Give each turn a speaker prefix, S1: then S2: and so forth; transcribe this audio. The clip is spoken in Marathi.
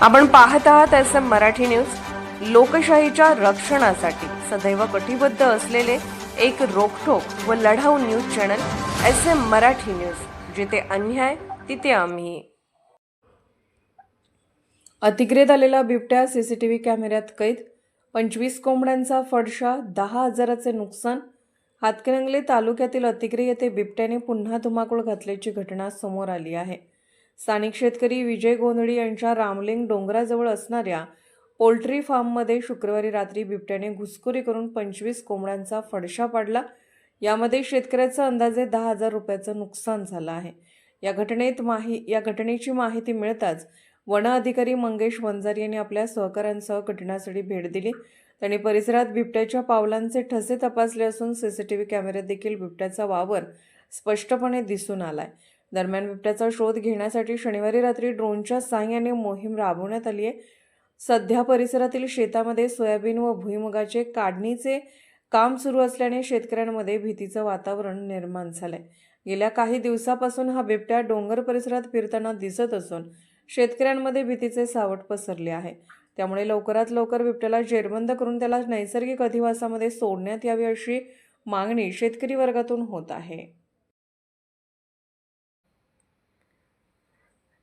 S1: आपण पाहत आहात एस एम मराठी न्यूज. लोकशाहीच्या रक्षणासाठी सदैव कटिबद्ध असलेले एक रोखोक व लढाऊ news channel S M Marathi news. जिथे अन्याय तिथे आम्ही. अतिक्रेत आलेला बिबट्या सीसीटीव्ही कॅमेऱ्यात कैद. पंचवीस कोंबड्यांचा फडशा दहा हजाराचे नुकसान. हातकणंगले तालुक्यातील अतिक्रे येथे बिबट्याने पुन्हा धुमाकूळ घातल्याची घटना समोर आली आहे. स्थानिक शेतकरी विजय गोंधळी यांच्या रामलिंग डोंगराजवळ असणाऱ्या पोल्ट्री फार्ममध्ये शुक्रवारी रात्री बिबट्याने घुसखोरी करून पंचवीस कोंबड्यांचा फडशा पाडला. यामध्ये शेतकऱ्याचं अंदाजे दहा हजार रुपयाचं नुकसान झालं आहे. या घटनेत माही या घटनेची माहिती मिळताच वन अधिकारी मंगेश वंजारी यांनी आपल्या सहकाऱ्यांसह घटनास्थळी भेट दिली. त्यांनी परिसरात बिबट्याच्या पावलांचे ठसे तपासले असून सीसीटीव्ही कॅमेऱ्यात देखील बिबट्याचा वावर स्पष्टपणे दिसून आलाय. दरम्यान बिबट्याचा शोध घेण्यासाठी शनिवारी रात्री ड्रोनच्या सहाय्याने मोहीम राबवण्यात आली आहे. सध्या परिसरातील शेतामध्ये सोयाबीन व भुईमुगाचे काढणीचे काम सुरू असल्याने शेतकऱ्यांमध्ये भीतीचं वातावरण निर्माण झालंय. गेल्या काही दिवसापासून हा बिबट्या डोंगर परिसरात फिरताना दिसत असून शेतकऱ्यांमध्ये भीतीचे सावट पसरले आहे. त्यामुळे लवकरात लवकर बिबट्याला जेरबंद करून त्याला नैसर्गिक अधिवासामध्ये सोडण्यात यावी अशी मागणी शेतकरी वर्गातून होत आहे.